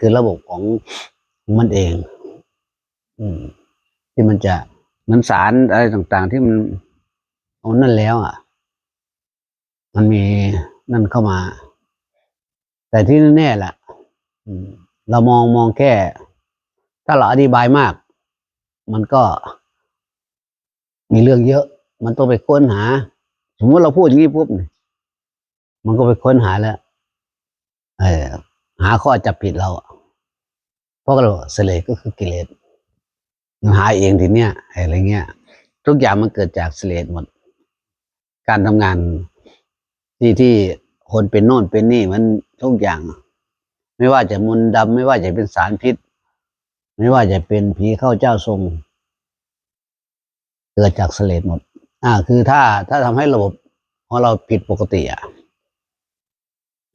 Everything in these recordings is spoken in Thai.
คือระบบของมันเอง อืม ที่มันจะมันสารอะไรต่างๆ ที่มันเอานั่นแล้ว อะ มันมีนั่นเข้ามา แต่ที่แน่ๆแหละเรามองมองแค่ ถ้าเราอธิบายมาก มันก็ มีเรื่องเยอะ มันต้องไปค้นหา สมมติเราพูดอย่างนี้ปุ๊บเนี่ยมันก็ไปค้นหาแล้วเออ หาข้อจับผิดเราเพราะเราเสลก็คือกิเลสมันหาเองทีเนี้ยอะไรเงี้ย ทุกอย่างมันเกิดจากเสลหมด การทำงานที่ที่คนเป็นโน่นเป็นนี่มันทุกอย่าง ไม่ว่าจะมนต์ดำไม่ว่าจะเป็นสารพิษ ไม่ว่าจะเป็นผีเข้าเจ้าทรง เกิดจากเสลหมด อ่า คือถ้าถ้าทำให้ระบบของเราผิดปกติอะ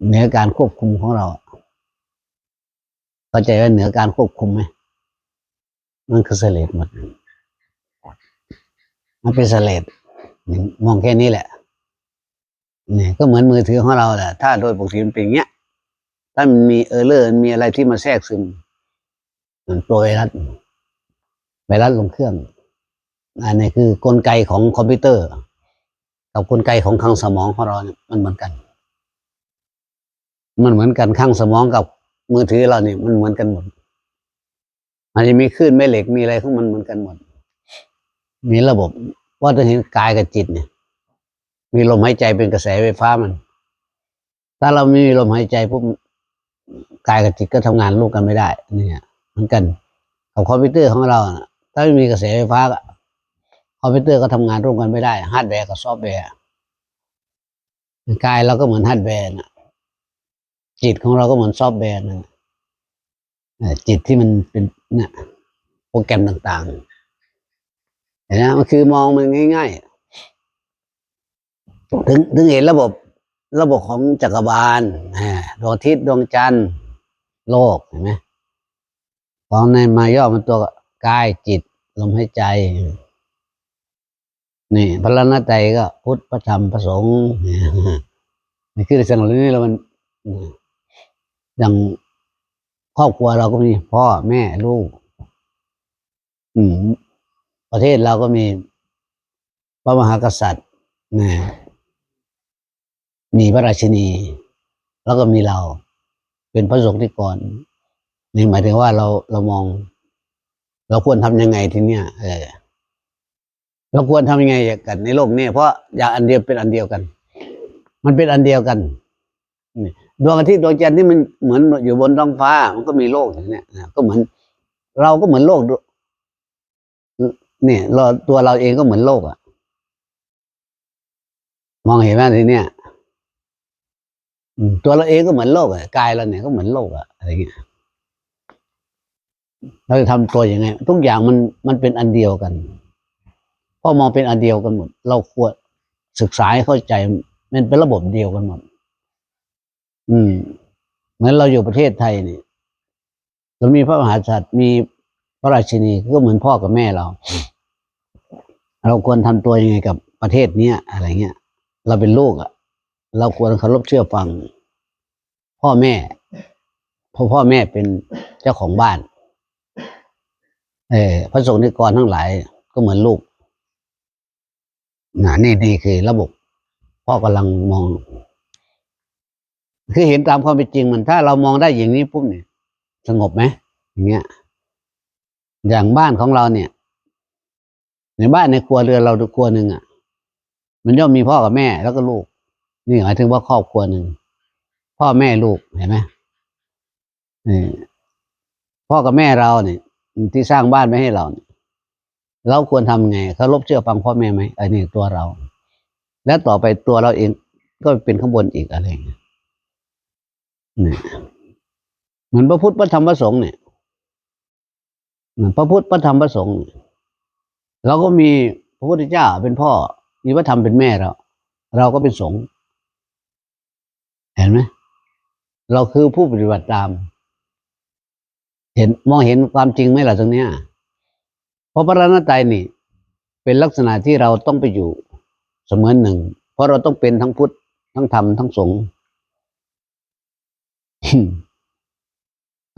เนือการควบคุมของเรา เข้าใจว่าเหนือการควบคุมไหมมันคือเสลดหมด มันเป็นเสลดมองแค่นี้แหละเนี่ยก็เหมือนมือถือของเราแหละ ถ้าโดยปกติมันเป็นอย่างเงี้ย ถ้ามันมีเออร์เลอร์มีอะไรที่มาแทรกซึมเหมือนตัวไวรัสไวรัสลงเครื่อง อันนี้คือกลไกของคอมพิวเตอร์ กับกลไกของข้างสมองของเราเนี่ยมันเหมือนกัน มันเหมือนกันข้างสมองกับ มือถือเราเนี่ยมันเหมือนกันหมดมันจะมีคลื่นแม่เหล็กมีอะไรของมันเหมือนกันหมด มีระบบว่าจะเห็นกายกับจิตเนี่ย มีลมหายใจเป็นกระแสไฟฟ้ามัน ถ้าเราไม่มีลมหายใจปุ๊บกายกับจิตก็ทำงานร่วมกันไม่ได้ เนี่ยเหมือนกันกับคอมพิวเตอร์ของเราถ้าไม่มีกระแสไฟฟ้าคอมพิวเตอร์ก็ทำงานร่วมกันไม่ได้ฮาร์ดแวร์กับซอฟต์แวร์กายเราก็เหมือนฮาร์ดแวร์นะ จิตของเราก็เหมือนซอฟต์แวร์นะเอ่อจิตที่มันเป็นเนี่ยโปรแกรมต่างๆเห็นไหมมันคือมองมันง่าย ๆ ถึงถึงเห็นระบบระบบของจักรบาลอ่าดวงอาทิตย์ดวงจันทร์โลกเห็นไหมของในมาย่อมันตัวกายจิตลมหายใจ นี่พระรัตนตรัยก็พุทธพระธรรมพระสงฆ์นี่คือสนุนนี่เรามัน อย่างครอบครัวเราก็มีพ่อแม่ลูก อืม ประเทศเราก็มีพระมหากษัตริย์นะมีพระราชินี แล้วก็มีเรา เป็นพระสงฆ์ที่ก่อนนี่หมายถึงว่าเราเรามอง เราควรทำยังไงทีเนี้ยเออเราควรทำยังไงกันในโลกนี้เพราะอย่างอันเดียวเป็นอันเดียวกัน มันเป็นอันเดียวกันนี่ดวงอาทิตย์ดวงจันทร์ที่มันเหมือนอยู่บนท้องฟ้า มันก็มีโลกอย่างเนี้ยนะก็เหมือน เราก็เหมือนโลกด้วยเนี่ยเราตัวเราเองก็เหมือนโลกอะมองเห็นไหมทีเนี้ยตัวเราเองก็เหมือนโลกอะกายเราเนี่ยก็เหมือนโลกอะอะไรเงี้ยเราจะทำตัวยังไงทุกอย่างมันมันเป็นอันเดียวกันพอมองเป็นอันเดียวกันหมด เราควรศึกษาให้เข้าใจมันเป็นระบบเดียวกันหมด อืมเหมือนเราอยู่ประเทศไทยนี่เรามีพระมหากษัตริย์มีพระราชินีก็เหมือนพ่อกับแม่เรา เราควรทำตัวยังไงกับประเทศเนี้ยอะไรเงี้ย เราเป็นลูกอะ่ะ เราควรเคารพเชื่อฟัง พ่อแม่เพราะพ่อแม่เป็นเจ้าของบ้าน เออพระสงฆ์นิกรทั้งหลาย ก็เหมือนลูกนะนี่นี่คือระบบพ่อกำลังมอง คือเห็นตามความเป็นจริงมันถ้าเรามองได้อย่างนี้ปุ๊บเนี่ยสงบไหมอย่างเงี้ย อย่างบ้านของเราเนี่ย ในบ้านในครัวเรือนเราครัวหนึ่งอะ มันย่อมมีพ่อกับแม่แล้วก็ลูก นี่หมายถึงว่าครอบครัวหนึ่งพ่อแม่ลูกเห็นไหมนี่พ่อกับแม่เราเนี่ยที่สร้างบ้านไว้ให้เราเนี่ยเราควรทำไงเคารพเชื่อฟังพ่อแม่ไหมอันนี้ตัวเรา แล้วต่อไปตัวเราเองก็เป็นข้างบนอีกอะไรอย่างเงี้ย เนี่ยเหมือนพระพุทธพระธรรมพระสงฆ์เนี่ยเหมือนพระพุทธพระธรรมพระสงฆ์เราก็มีพระพุทธเจ้าเป็นพ่อมีพระธรรมเป็นแม่เราเราก็เป็นสงฆ์เห็นไหมเราคือผู้ปฏิบัติตาม เห็นมองเห็นความจริงไหมล่ะตรงเนี้ยเพราะพระรัตนตรัยนี่ เป็นลักษณะที่เราต้องไปอยู่เสมือนหนึ่ง เพราะเราต้องเป็นทั้งพุทธทั้งธรรมทั้งสงฆ์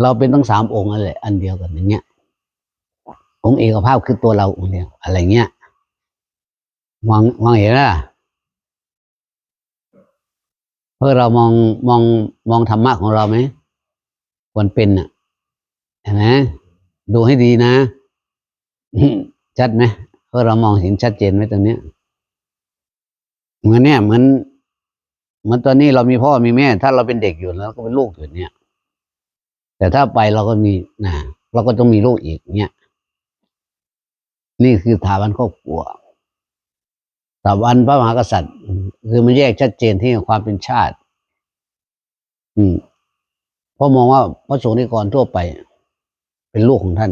เราเป็นทั้งสามองค์อะไรอันเดียวกันอย่างเงี้ย องค์เอกภาพคือตัวเราองค์เดียวอะไรเงี้ยมองมองเห็นไหมล่ะเพื่อเรามองมองมองธรรมะของเราไหมควรเป็นอะเห็นไหมดูให้ดีนะชัดไหมเพื่อเรามองเห็นชัดเจนไหมตรงเนี้ยเหมือนเนี่ยเหมือน เหมือนตอนนี้เรามีพ่อมีแม่ ถ้าเราเป็นเด็กอยู่แล้วก็เป็นลูกอยู่เนี่ย แต่ถ้าไปเราก็มีนะเราก็ต้องมีลูกอีกเนี่ยนี่คือถาบันครอบครัวถาบันพระมหากษัตริย์ คือมันแยกชัดเจนที่ความเป็นชาติ อืมเพราะมองว่าพระสงฆ์นิกรทั่วไป เป็นลูกของท่าน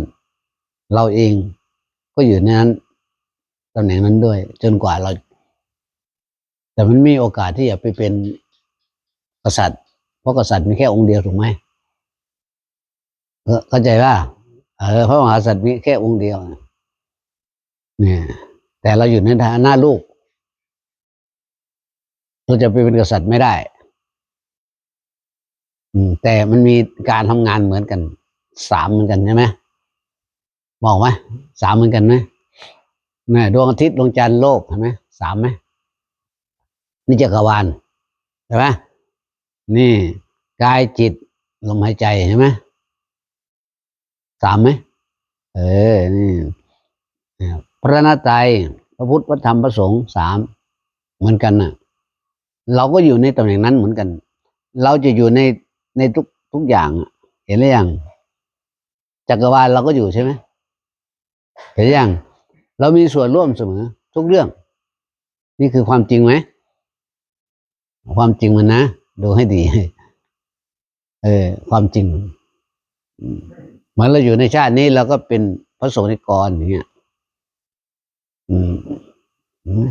เราเองก็อยู่ในนั้นตำแหน่งนั้นด้วย จนกว่าเรา แต่มันมีโอกาสที่จะไปเป็นกษัตริย์ เพราะกษัตริย์มีแค่องค์เดียวถูกไหมเข้าใจว่าเออพระมหากษัตริย์มีแค่องค์เดียวเนี่ย แต่เราอยู่ในฐานะลูกเราจะไปเป็นกษัตริย์ไม่ได้ อืม แต่มันมีการทำงานเหมือนกัน สามเหมือนกันใช่ไหมบอกไหมสามเหมือนกันไหมเนี่ยดวงอาทิตย์ดวงจันทร์โลกเห็นไหมสามไหม นี่จักรวาลใช่ไหมนี่กายจิตลมหายใจใช่ไหมสามไหมเออนี่พระนาตรัยพระพุทธพระธรรมพระสงฆ์สามเหมือนกันน่ะ เราก็อยู่ในตำแหน่งนั้นเหมือนกัน เราจะอยู่ในในทุกทุกอย่างเห็นหรือยังจักรวาลเราก็อยู่ใช่ไหมเห็นหรือยังเรามีส่วนร่วมเสมอ ทุกเรื่อง นี่คือความจริงไหม ความจริงมันนะ ดูให้ดี เออ ความจริงเหมือนเราอยู่ในชาตินี้เราก็เป็นพระโสนิกรอย่างเงี้ยอืมเห็นไหม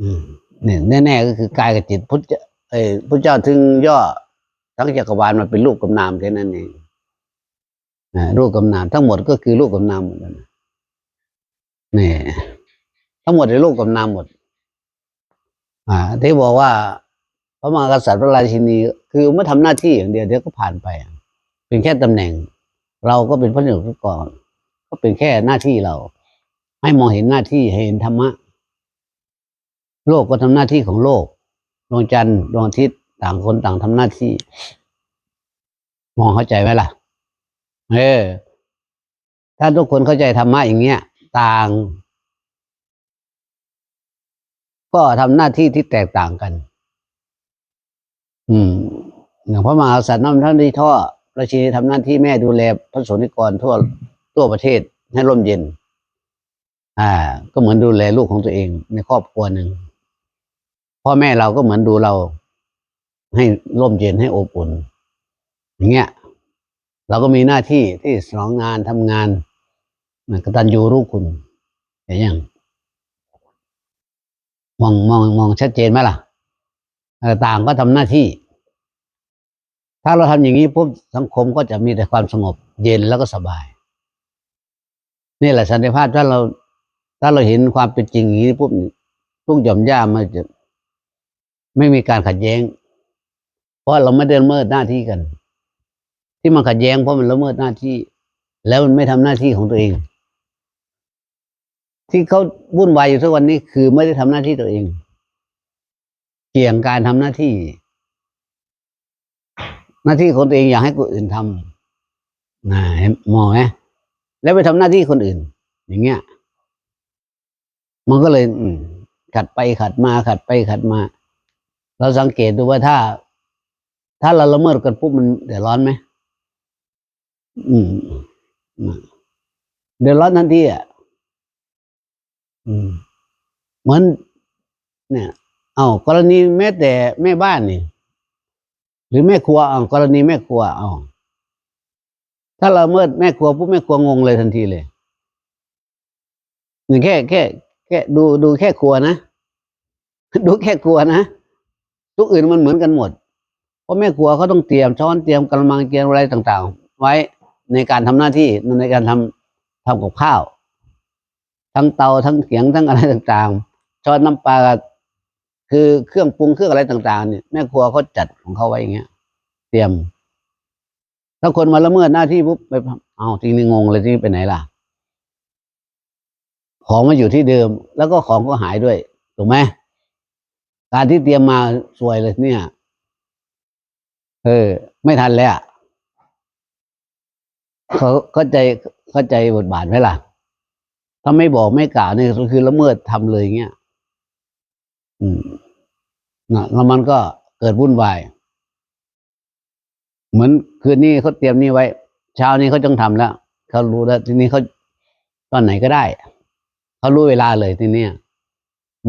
อืมเนี่ยแน่ๆก็คือกายกับจิตพุทธเจ้าเอ้พุทธเจ้าถึงย่อทั้งจักรวาลมาเป็นรูปกับนามแค่นั้นเองรูปกับนามทั้งหมดก็คือรูปกับนามหมดนะนี่ทั้งหมดเป็นรูปกับนามหมด อ่าที่บอกว่า พระมหากษัตริย์พระราชินี คือเมื่อทำหน้าที่อย่างเดียวเดี๋ยวก็ผ่านไป เป็นแค่ตำแหน่ง เราก็เป็นพระเจ้าอยู่ก่อน ก็เป็นแค่หน้าที่เรา ให้มองเห็นหน้าที่เห็นธรรมะ โลกก็ทำหน้าที่ของโลกดวงจันทร์ดวงอาทิตย์ต่างคนต่างทำหน้าที่ มองเข้าใจไหมล่ะ เออ ถ้าทุกคนเข้าใจธรรมะอย่างเงี้ย ต่าง ก็ทำหน้าที่ที่แตกต่างกัน อืมอย่างพระมหากษัตริย์น้ำท่านที่ท่อราชินีทำหน้าที่แม่ดูแลพระสงฆ์นิกรทั่วทั่วประเทศให้ร่มเย็น อ่า ก็เหมือนดูแลลูกของตัวเองในครอบครัวหนึ่งพ่อแม่เราก็เหมือนดูเรา ให้ร่มเย็นให้อบอุ่น อย่างเงี้ย เราก็มีหน้าที่ที่สนองงานทำงานนกตัญญูรู้คุณเห็นยัง มองมองมองชัดเจนไหมล่ะเอ่ต่างก็ทำหน้าที่ ถ้าเราทำอย่างนี้ปุ๊บสังคมก็จะมีแต่ความสงบ เย็นแล้วก็สบาย นี่แหละสันติภาพถ้าเรา ถ้าเราเห็นความเป็นจริงอย่างนี้ปุ๊บทุกหย่อมย่ามันจะ ไม่มีการขัดแย้ง เพราะเราไม่ได้ละเมิดหน้าที่กัน ที่มันขัดแย้งเพราะมันละเมิดหน้าที่ แล้วมันไม่ทำหน้าที่ของตัวเอง ที่เขาวุ่นวายอยู่ทุกวันนี้คือไม่ได้ทำหน้าที่ตัวเอง เกี่ยงการทำหน้าที่ หน้าที่ของตัวเองอยากให้คนอื่นทำนะเห็นมองไหมแล้วไปทำหน้าที่คนอื่น อย่างเงี้ย มันก็เลยขัดไปขัดมา ขัดไปขัดมา เราสังเกตดูว่าถ้า ถ้าเราละเมิดกันปุ๊บมันเดือดร้อนไหมอืมเดือดร้อนทันทีอะ เหมือนเนี่ย เอากรณีแม้แต่แม่บ้านนี่ หรือแม่ครัวเอากรณีแม่ครัวเอาถ้าเราเมิดแม่ครัวปุ๊บแม่ครัวงงเลยทันทีเลยนี่แค่แค่ แค่ดูดูแค่ครัวนะดูแค่ครัวนะทุกอื่นมันเหมือนกันหมด เพราะแม่ครัวเขาต้องเตรียมช้อนเตรียมกระมังเตรียมอะไรต่าง ๆ ไว้ในการทำหน้าที่ในการทำทำกับข้าว ทั้งเตาทั้งเขียงทั้งอะไรต่างๆช้อนน้ำปลาคือเครื่องปรุงเครื่องอะไรต่างๆเนี่ยแม่ครัวเขาจัดของเขาไว้อย่างเงี้ย เตรียม ถ้าคนมาละเมิดหน้าที่ปุ๊บไปเอาจริงนี่งงเลยที่ไปไหนล่ะ ของมาอยู่ที่เดิม แล้วก็ของก็หายด้วยถูกไหมการที่เตรียมมาสวยเลยเนี่ย เออ ไม่ทันแล้วเขาเข้าใจเข้าใจบทบาทไหมล่ะ ถ้าไม่บอกไม่กล่าวเนี่ยก็คือละเมิดทำเลยเงี้ยอืมนะแล้วมันก็เกิดวุ่นวาย เหมือนคืนนี้เขาเตรียมนี่ไว้ เช้านี้เขาต้องทำแล้วเขารู้แล้ว ทีนี้เขาตอนไหนก็ได้เขารู้เวลาเลยทีเนี้ย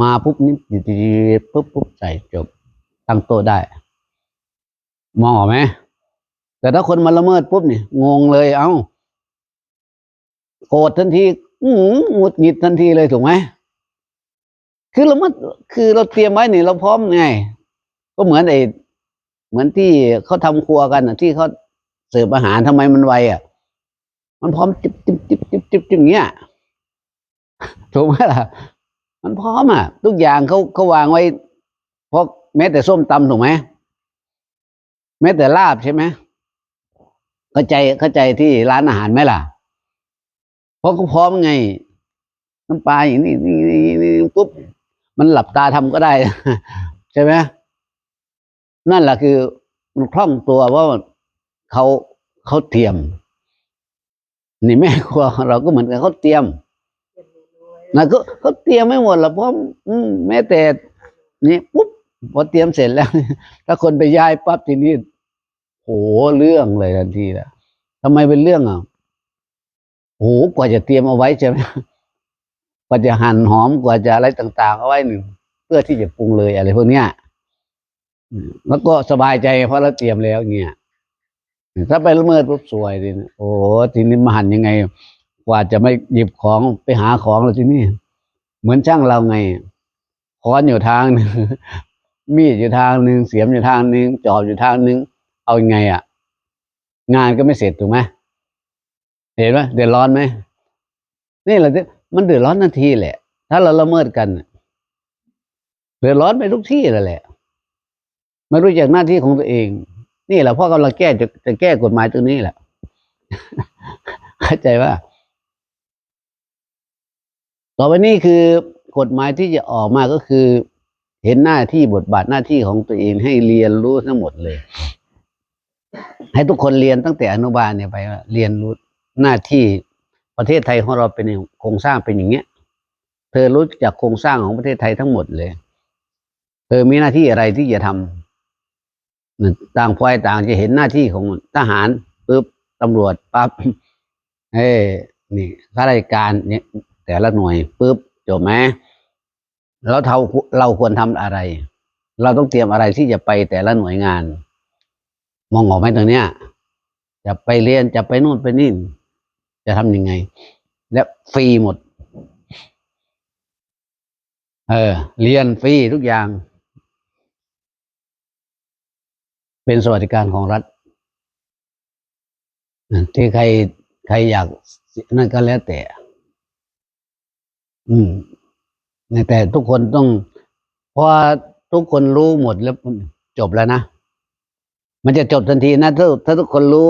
มาปุ๊บนี่ปุ๊บปุ๊บใส่จบตั้งโต๊ะได้ มองออกไหมแต่ถ้าคนมาละเมิดปุ๊บนี่งงเลย เอ้าโกรธทันที อือหือหงุดหงิดทันทีเลยถูกไหมคือเรามันคือเราเตรียมไว้นี่เราพร้อมไง ก็เหมือนไอ้เหมือนที่เขาทำครัวกันน่ะ ที่เขาเสิร์ฟอาหารทำไมมันไวอะ มันพร้อมจิบจิบจิบจิบจิบอย่างเงี้ยถูกไหมล่ะ มันพร้อมอะ ทุกอย่างเขาเขาวางไว้เพราะแม้แต่ส้มตำถูกไหมแม้แต่ลาบใช่ไหมเข้าใจเข้าใจที่ร้านอาหารไหมล่ะ ราะเขาพร้อมไง น้ำปลาอย่างนี้นี่นี่นี่ปุ๊บมันหลับตาทำก็ได้ ใช่ไหมนั่นแหละคือมันคล่องตัวว่าเขาเขาเตรียม นี่แม่ครัวของเราก็เหมือนกันเขาเตรียมนะก็เขาเตรียมไม่หมดหรอกเพราะอืมแม้แต่นี่ปุ๊บพอเตรียมเสร็จแล้ว ถ้าคนไปย้ายปั๊บทีนี้โหเรื่องเลยทันทีแหละทำไมเป็นเรื่องอะ โหกว่าจะเตรียมเอาไว้ใช่ไหมกว่าจะหั่นหอมกว่าจะอะไรต่าง ๆ เอาไว้หนึ่งเพื่อที่จะปรุงเลยอะไรพวกเนี้ยแล้วก็สบายใจเพราะเราเตรียมแล้วเงี้ยถ้าไปละเมิดปุ๊บสวยดิโอ้ทีนี้มาหั่นยังไง กว่าจะไม่หยิบของไปหาของแล้วทีนี้เหมือนช่างเราไงค้อนอยู่ทางหนึ่งมีดอยู่ทางหนึ่งเสียมอยู่ทางหนึ่งจอบอยู่ทางหนึ่งเอายังไงอะ งานก็ไม่เสร็จถูกไหม เห็นไหมเดือดร้อนไหมนี่แหละที่มันเดือดร้อนนาทีแหละ ถ้าเราละเมิดกันเดือดร้อนไปทุกที่นั่นแหละไม่รู้จักหน้าที่ของตัวเอง นี่แหละพ่อกำลังแก้จะจะแก้กฎหมายตรงนี้แหละเข้าใจว่าต่อไปนี้คือกฎหมายที่จะออกมาก็คือ เห็นหน้าที่บทบาทหน้าที่ของตัวเองให้เรียนรู้ทั้งหมดเลย ให้ทุกคนเรียนตั้งแต่อนุบาลเนี่ยไปเรียนรู้ หน้าที่ประเทศไทยของเราเป็นโครงสร้างเป็นอย่างเงี้ย เธอรู้จักโครงสร้างของประเทศไทยทั้งหมดเลย เธอมีหน้าที่อะไรที่จะทำต่างฝ่ายต่างจะเห็นหน้าที่ของทหารปุ๊บตำรวจปั๊บเอ้ยนี่ข้าราชการเนี่ยแต่ละหน่วยปุ๊บจบไหมแล้วเราเราควรทำอะไร เราต้องเตรียมอะไรที่จะไปแต่ละหน่วยงาน มองออกไหมตรงเนี้ยจะไปเรียนจะไปนู่นไปนี่ จะทำยังไง และฟรีหมด เออ เรียนฟรีทุกอย่าง เป็นสวัสดิการของรัฐที่ใครใครอยากนั่นก็แล้วแต่ อืมแต่ทุกคนต้องเพราะทุกคนรู้หมดแล้วจบแล้วนะ มันจะจบทันทีนะถ้าถ้าทุกคนรู้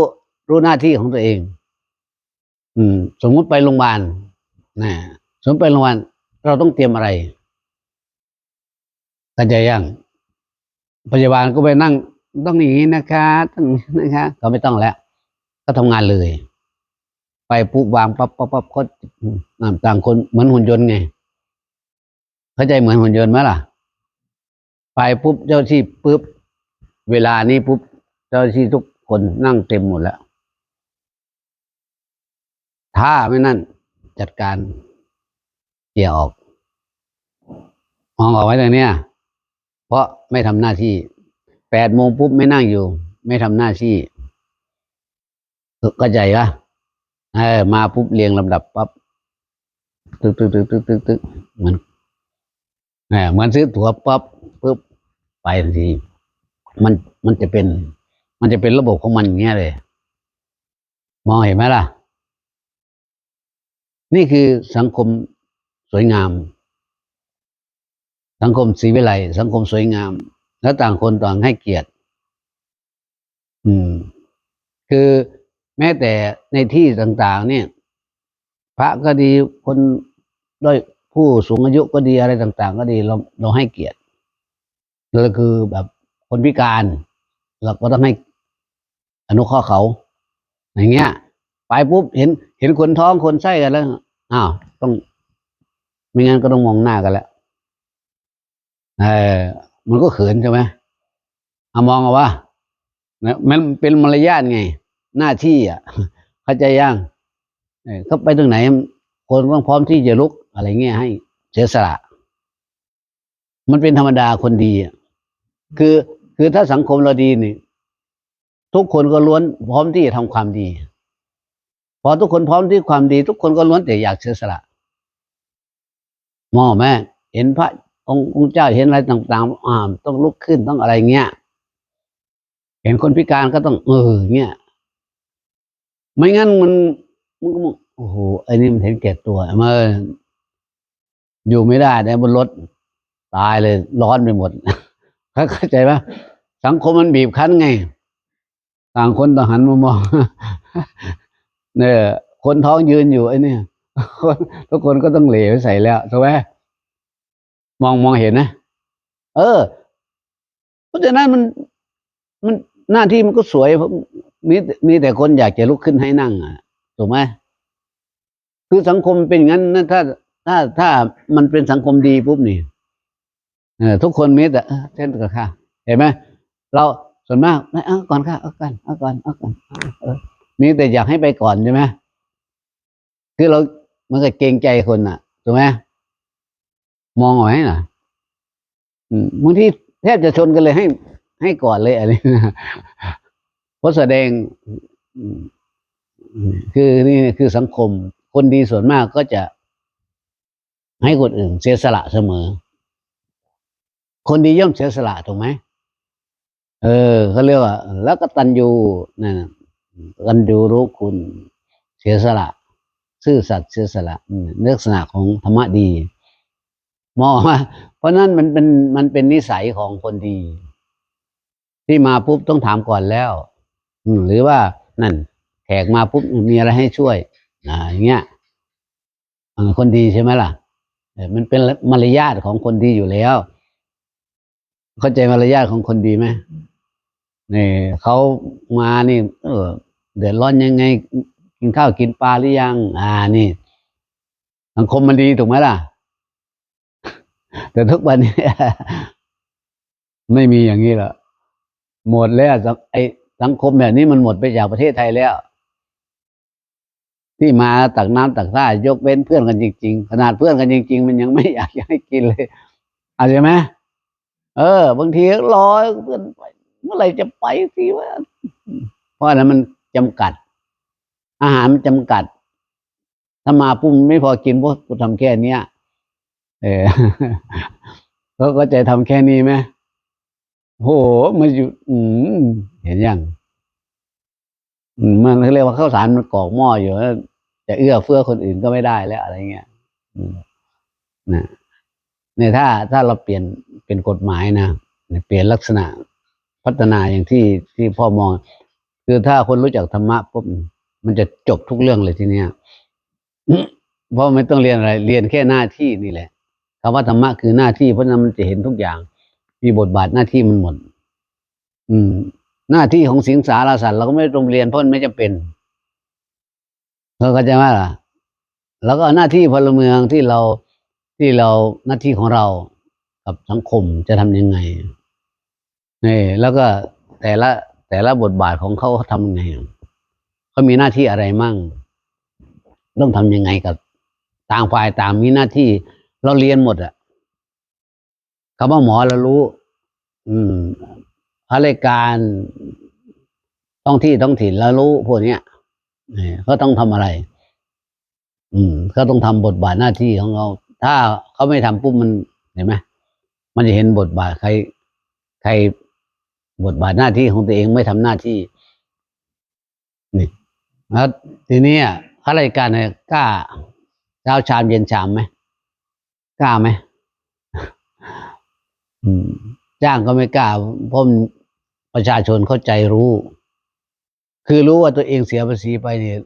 รู้หน้าที่ของตัวเอง อืม สมมุติไปโรงพยาบาลนะสมมติไปโรงพยาบาลเราต้องเตรียมอะไรเข้าใจยังพยาบาลก็ไปนั่งต้องอย่างนี้นะคะต้องนะคะเขาไม่ต้องแล้ว ก็ทำงานเลย ไปปุ๊บวางปั๊บปั๊บปั๊บก็ต่างคนเหมือนหุ่นยนต์ไงเข้าใจเหมือนหุ่นยนต์ไหมล่ะ ไปปุ๊บเจ้าที่ปุ๊บเวลานี้ปุ๊บเจ้าที่ทุกคนนั่งเต็มหมดแล้ว ถ้าไม่นั่น จัดการเกี่ยออก มองออกไว้ตรงเนี้ยเพราะไม่ทำหน้าที่แปดโมงปุ๊บไม่นั่งอยู่ ไม่ทำหน้าที่เข้าใจปะเออมาปุ๊บเรียงลำดับปั๊บตึกตึกตึกตึกตึกตึกเหมือนเออเหมือนซื้อตั๋วปั๊บปุ๊บไปทันที มันมันจะเป็น มันจะเป็นระบบของมันอย่างเงี้ยเลย มองเห็นไหมล่ะ นี่คือสังคมสวยงาม สังคมศรีวิไลสังคมสวยงาม แล้วต่างคนต่างให้เกียรติ อืม คือแม้แต่ในที่ต่าง ๆ เนี่ย พระก็ดีคนด้อยผู้สูงอายุก็ดีอะไรต่าง ๆ ก็ดีเราเราให้เกียรติแล้วคือแบบคนพิการ เราก็ต้องให้อนุเคราะห์เขา อย่างเงี้ยไปปุ๊บเห็นเห็นคนท้องคนไส้กันแล้ว อ้าวต้องไม่งั้นก็ต้องมองหน้ากันแล้วเออมันก็เขินใช่ไหมเอามองเอาว่านะมันเป็นมารยาทไง หน้าที่อะเข้าใจยังเออเขาไปตรงไหน คนต้องพร้อมที่จะลุกอะไรเงี้ยให้เสียสละ มันเป็นธรรมดาคนดีอะคือคือถ้าสังคมเราดีนี่ทุกคนก็ล้วนพร้อมที่จะทำความดี พอทุกคนพร้อมที่ความดีทุกคนก็ล้วนแต่อยากเสียสละมองแม่เห็นพระองค์เจ้าเห็นอะไรต่างๆอ่าต้องลุกขึ้นต้องอะไรเงี้ยเห็นคนพิการก็ต้องเออเงี้ยไม่งั้นมันมันก็มองโอ้โหไอ้นี่มันเห็นแก่ตัวมาอยู่ไม่ได้ในบนรถตายเลย ร้อนไปหมดเข้าใจปะสังคมมันบีบคั้นไง ต่างคนต่างหันมามอง เนี่ยคนท้องยืนอยู่ไอ้นี่ทุกคนก็ต้องเหลวใส่แล้วถูกไหมมองมองเห็นนะ เออ เพราะฉะนั้นมันมันหน้าที่มันก็สวยเพราะมีมีแต่คนอยากจะลุกขึ้นให้นั่งอะถูกไหมคือสังคมเป็นงั้นนะถ้า ถ้าถ้ามันเป็นสังคมดีปุ๊บนี่เออทุกคนมีแต่เช่นกับข้าเห็นไหมเราส่วนมากเอาก่อนค่ะเอาก่อนเอาก่อนเอาก่อนเออ มีแต่อยากให้ไปก่อนใช่ไหมคือเรามันก็เกรงใจคนน่ะถูกไหมมองเอาไว้น่ะบางทีแทบจะชนกันเลยให้ ให้ก่อนเลยอะไรนะเพราะแสดง คือนี่คือสังคม คนดีส่วนมากก็จะ ให้คนอื่น เสียสละเสมอ คนดีย่อมเสียสละถูกไหมเออเขาเรียกว่าแล้วก็ตันยูนั่น กันดูรู้คุณเสียสละซื่อสัตย์เสียสละอืมลักษณะของธรรมะดีมองว่าเพราะนั้นมันเป็นมันเป็นนิสัยของคนดี ที่มาปุ๊บต้องถามก่อนแล้ว อืหรือว่านั่น แขกมาปุ๊บมีอะไรให้ช่วยอ่าอย่างเงี้ยคนดีใช่ไหมล่ะมันเป็นมารยาทของคนดีอยู่แล้ว เข้าใจมารยาทของคนดีไหมนี่เขามานี่ เออ เดือดร้อนยังไง กินข้าวกินปลาหรือยัง อ่านี่ สังคมมันดีถูกไหมล่ะ แต่ทุกวันนี้ไม่มีอย่างนี้แล้วหมดแล้วไอสังคมแบบนี้มันหมดไปจากประเทศไทยแล้ว ที่มาตักน้ำตักท่ายกเว้นเพื่อนกันจริง ๆ ขนาดเพื่อนกันจริง ๆ มันยังไม่อยากให้กินเลยอาใช่ไหมเออ บางทีก็รอเพื่อนไปเมื่อไหร่จะไปสิวะเพราะอันนั้นมัน จำกัด อาหารมันจำกัด ถ้ามาปุ๊บมันไม่พอกินพวกกูทำแค่เนี้ยเออเขาก็ใจทำแค่นี้ไหมโหมันอยู่อืมเห็นยังมันเรียกว่าข้าวสารมันกอกหม้ออยู่จะเอื้อเฟื้อคนอื่นก็ไม่ได้แล้วอะไรเงี้ยนะเนี่ยถ้าถ้าเราเปลี่ยนเป็นกฎหมายนะเปลี่ยนลักษณะพัฒนาอย่างที่ที่พ่อมอง คือถ้าคนรู้จักธรรมะปุ๊บมันจะจบทุกเรื่องเลยทีเนี้ยเพราะไม่ต้องเรียนอะไร เรียนแค่หน้าที่นี่แหละคำว่าธรรมะคือหน้าที่เพราะนั้นมันจะเห็นทุกอย่าง มีบทบาทหน้าที่มันหมด อืม หน้าที่ของสิงสารสัตว์เราก็ไม่ต้องเรียนเพราะมันไม่จำเป็นเราก็จะว่าล่ะ แล้วก็หน้าที่พลเมืองที่เราที่เราหน้าที่ของเรากับสังคมจะทำยังไงนี่แล้วก็แต่ละ แต่ละบทบาทของเขาเขาทำยังไงเขามีหน้าที่อะไรมั่ง ต้องทำยังไงกับต่างฝ่ายต่างมีหน้าที่ เราเรียนหมดอะคำว่าหมอเรารู้ อืมข้าราชการท้องที่ท้องถิ่นเรารู้พวกนี้ยเขาต้องทำอะไร อืมเขาต้องทำบทบาทหน้าที่ของเราถ้าเขาไม่ทำปุ๊บมันเห็นไหมมันจะเห็นบทบาทใคร ใคร บทบาทหน้าที่ของตัวเองไม่ทำหน้าที่นี่แล้วทีนี้ข้าราชการเนี่ยกล้าเช้าชามเย็นชามไหมกล้าไหมจ้างก็ไม่กล้าเพราะมันประชาชนเข้าใจรู้ คือรู้ว่าตัวเองเสียภาษีไปเนี่ย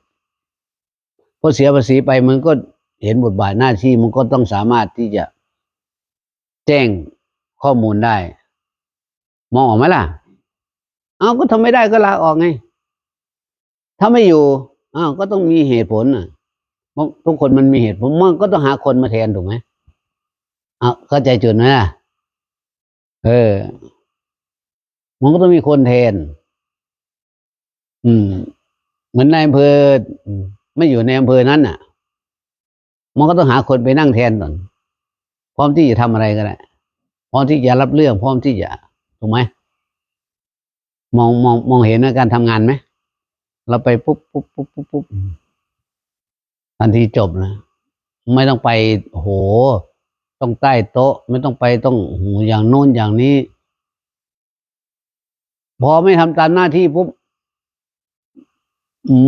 พอเสียภาษีไปมันก็เห็นบทบาทหน้าที่มันก็ต้องสามารถที่จะแจ้งข้อมูลได้ มองออกไหมล่ะ เอาก็ทำไม่ได้ก็ลาออกไง ถ้าไม่อยู่อ้าวก็ต้องมีเหตุผลน่ะทุกคนมันมีเหตุผลมันก็ต้องหาคนมาแทนถูกไหมเอาเข้าใจจุดไหมล่ะ เออ มันก็ต้องมีคนแทน อืม เหมือนนายอำเภอไม่อยู่ในอำเภอนั้นน่ะ มันก็ต้องหาคนไปนั่งแทนก่อน พร้อมที่จะทำอะไรก็ได้ พร้อมที่จะรับเรื่อง พร้อมที่จะ ถูกไหมมองมองมองเห็นในการทำงานไหมเราไปปุ๊บปุ๊บปุ๊บปุ๊บปุ๊บทันทีจบนะไม่ต้องไปโห ต้องใต้โต๊ะ ไม่ต้องไปต้องโอ้โหอย่างโน้นอย่างนี้ พอไม่ทำตามหน้าที่ปุ๊บ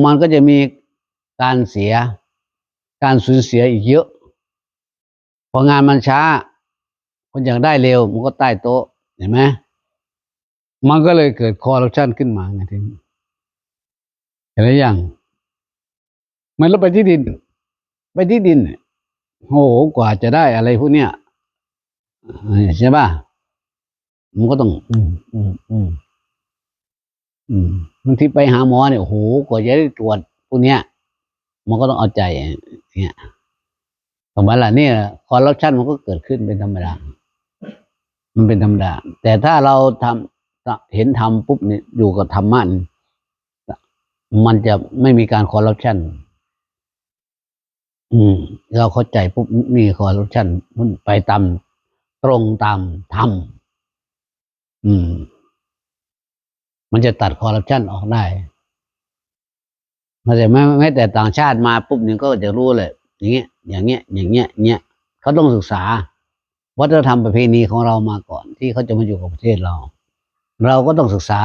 มันก็จะมีการเสีย การสูญเสียอีกเยอะ พองานมันช้า คนอยากได้เร็ว มันก็ใต้โต๊ะเห็นไหม มันก็เลยเกิดคอร์รัปชันขึ้นมาไงทีนี้เห็นหรือยังเหมันเราไปที่ดิน ไปที่ดินเนี่ยโอ้โหกว่าจะได้อะไรพวกเนี้ยเออใช่ป่ะมันก็ต้อง อืมอืมอืมอืมบางทีไปหาหมอเนี่ยโอ้โหกว่าจะได้ตรวจพวกเนี้ย มันก็ต้องเอาใจเนี่ยสมัยละเนี่ยคอร์รัปชันมันก็เกิดขึ้นเป็นธรรมดามันเป็นธรรมดา แต่ถ้าเราทำ เห็นทำปุ๊บเนี่ยอยู่กับธรรมะนี่มันจะไม่มีการคอร์รัปชันอืม เราเข้าใจปุ๊บมีคอร์รัปชันมันไปตามตรงตามธรรมอืม มันจะตัดคอร์รัปชันออกได้มาแต่แม้แม้แต่ต่างชาติมาปุ๊บเนี่ยก็จะรู้เลย อย่างเงี้ย อย่างเงี้ย อย่างเงี้ยเงี้ยเขาต้องศึกษาวัฒนธรรมประเพณีของเรามาก่อนที่เขาจะมาอยู่กับประเทศเรา เราก็ต้องศึกษา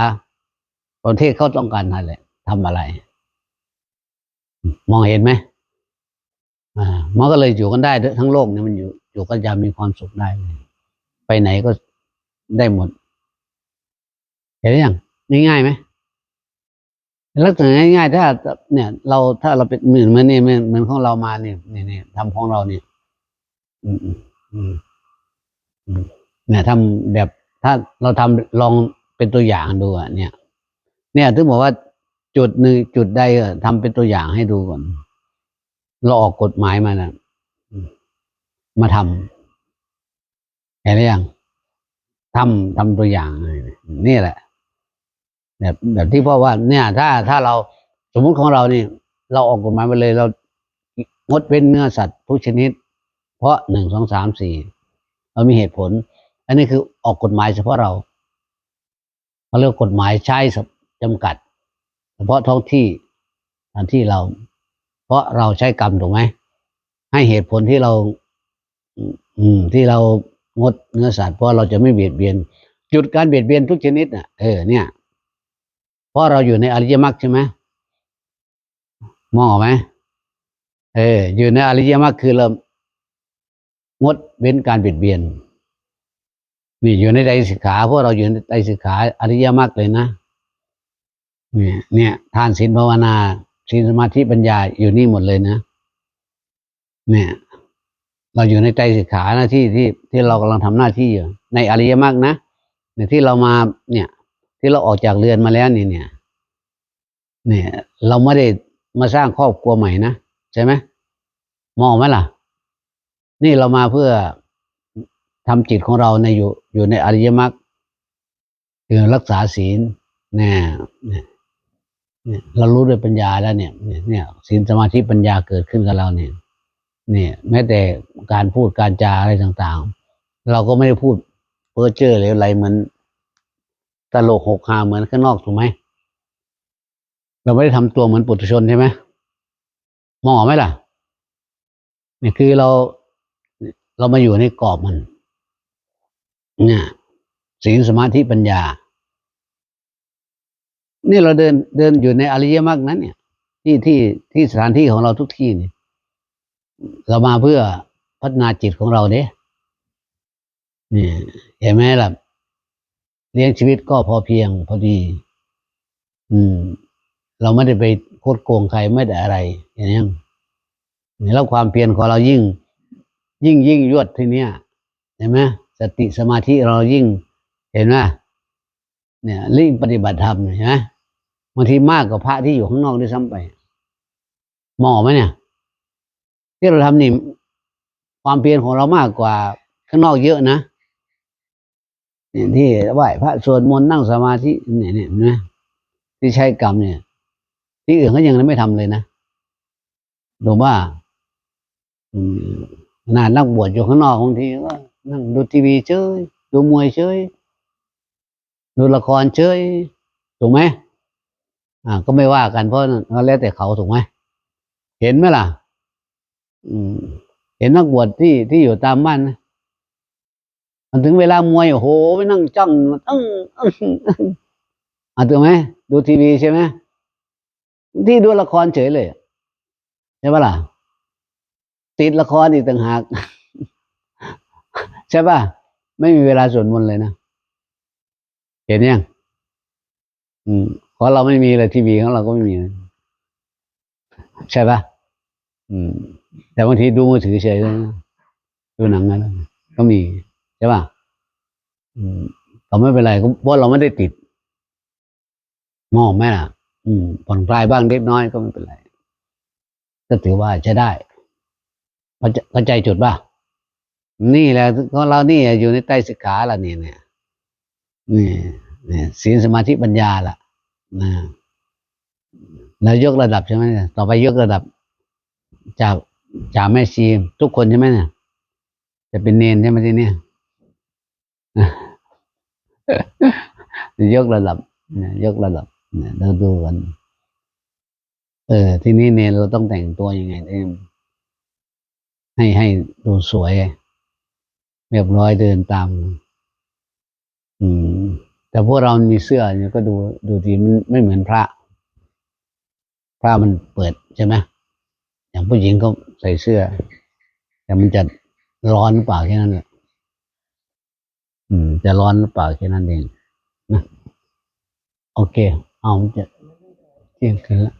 ประเทศเขาต้องการอะไรทำอะไร มองเห็นไหมอ่ามันก็เลยอยู่กันได้ทั้งโลกเนี่ยมันอยู่อยู่กันอยางมีความสุขได้เลยไปไหนก็ได้หมด เห็นหรือยังง่ายๆไหมลักษณะง่ายๆถ้าเนี่ย เราถ้าเราเป็นเหมือนเหมือนนี่เหมือนเหมือนของเรามาเนี่ยนี่นี่ทำของเราเนี่ยอืมอืมอืมเนี่ยทำแบบถ้าเราทำลอง เป็นตัวอย่างดูอะเนี่ย เนี่ยถึงบอกว่าจุดหนึ่งจุดใดอะทำเป็นตัวอย่างให้ดูก่อน เราออกกฎหมายมานะอืมาทำเห็นหรือยังทำทำตัวอย่างนี่แหละ แบบแบบที่พ่อว่า เนี่ย ถ้าถ้าเราสมมุติของเรานี่ เราออกกฎหมายไปเลย เรางดเว้นเนื้อสัตว์ทุกชนิด เพราะหนึ่งสองสามสี่เรามีเหตุผล อันนี้คือออกกฎหมายเฉพาะเรา เขาเรียกกฎหมายใช้จำกัด เฉพาะท้องที่สถานที่เรา เพราะเราใช้กรรมถูกไหมให้เหตุผลที่เรา อืม ที่เรางดเนื้อสัตว์เพราะเราจะไม่เบียดเบียนหยุดการเบียดเบียนทุกชนิดน่ะเออเนี่ยเพราะเราอยู่ในอริยมรรคใช่ไหมมองออกไหมเอออยู่ในอริยมรรคคือเรางดเว้นการเบียดเบียน นี่อยู่ในใจสิกขาพวกเราอยู่ในใจสิกขาอริยมรรคเลยนะเนี่ยเนี่ยทานศีลภาวนาศีลสมาธิปัญญาอยู่นี่หมดเลยนะ เนี่ย เราอยู่ในใจสิกขาหน้าที่ที่ที่เรากำลังทำหน้าที่อยู่ในอริยมรรคนะเนี่ยที่เรามาเนี่ย ที่เราออกจากเรือนมาแล้วนี่เนี่ย เนี่ย เราไม่ได้มาสร้างครอบครัวใหม่นะใช่ไหมมองไหมล่ะ นี่เรามาเพื่อ ทำจิตของเราในอยู่อยู่ในอริยมรรคคือรักษาศีลเนี่ยเนี่ยเรารู้ด้วยปัญญาแล้วเนี่ย เนี่ยศีลสมาธิปัญญาเกิดขึ้นกับเราเนี่ย เนี่ย แม้แต่การพูดการจาอะไรต่างๆ เราก็ไม่ได้พูดเพ้อเจ้อหรืออะไรเหมือนตลกหกหาเหมือนข้างนอกถูกไหมเราไม่ได้ทำตัวเหมือนปุถุชนใช่ไหมมองออกไหมล่ะนี่คือเราเรามาอยู่ในกรอบมัน เนี่ยศีลสมาธิปัญญา นี่เราเดินเดินอยู่ในอริยมรรคนั้น เนี่ย ที่ที่ที่สถานที่ของเราทุกที่เนี่ยเรามาเพื่อพัฒนาจิตของเราเนี่ยนี่เห็นไหมล่ะเลี้ยงชีวิตก็พอเพียงพอดี อืม เราไม่ได้ไปโคดโกงใครไม่ได้อะไร อย่างนี้เนี่ยแล้วความเพียรของเรายิ่ง ยิ่งยิ่งยวดทีเนี้ยเห็นไหม สติสมาธิเรายิ่งเห็นไหมเนี่ยยิ่งปฏิบัติธรรมเห็นไหมบางทีมากกว่าพระที่อยู่ข้างนอกด้วยซ้ำไปเหมาะไหมเนี่ย ที่เราทำนี่ความเพียรของเรามากกว่าข้างนอกเยอะนะเนี่ยที่ไหว้พระสวดมนต์นั่งสมาธิเนี่ยเนี่ยนไหมที่ใช้กรรมเนี่ย ที่อื่นก็ยังไม่ทำเลยนะดูว่าอืมขนาดนักบวชอยู่ข้างนอกบางทีก็ นั่งดูทีวีเฉยดูมวยเฉยดูละครเฉยถูกไหมอ่า ก็ไม่ว่ากันเพราะแล้วแต่เขาถูกไหมเห็นไหมล่ะ อืม เห็นนักบวชที่ที่อยู่ตามบ้านนะมันถึงเวลามวยโอ้โหไปนั่งจ้องตั้งอะถูกไหมดูทีวีใช่ไหมที่ดูละครเฉยเลยใช่ปะล่ะติดละครอีกต่างหาก ใช่ป่ะ ไม่มีเวลาสวดมนต์เลยนะ เห็นยังอืมเพราะเราไม่มีเลยทีวีของเราก็ไม่มีนะใช่ป่ะอืม แต่บางทีดูมือถือเฉยเลยนะดูหนังอะไรก็มีใช่ป่ะอืมก็ไม่เป็นไรก็เพราะเราไม่ได้ติดมองไหมล่ะ อืมผ่อนคลายบ้างเล็กน้อยก็ไม่เป็นไรก็ถือว่าใช้ได้เข้าใจจุดป่ะ นี่แหละของเรานี่อยู่ในใต้สิกขาละนี่เนี่ยนี่นี่ศีลสมาธิปัญญาละนะแล้วยกระดับใช่ไหมเนี่ยต่อไปยกระดับ จากจากแม่ชีทุกคนใช่ไหมเนี่ยจะเป็นเนนใช่ไหมที่นี่ยกระดับเนี่ยยกระดับเนี่ยเราดูกันเออ ที่นี่เนนเราต้องแต่งตัวยังไงเนี่ยให้ให้ดูสวย เรียบร้อยเดินตาม อืม แต่พวกเรามีเสื้อเนี่ยก็ดูดูทีมันไม่เหมือนพระ พระมันเปิดใช่ไหมอย่างผู้หญิงเขาใส่เสื้อ แต่มันจะร้อนหรือเปล่าแค่นั้นแหละอืม จะร้อนหรือเปล่าแค่นั้นเองนะโอเค เอาจะเที่ยงคืนแล้ว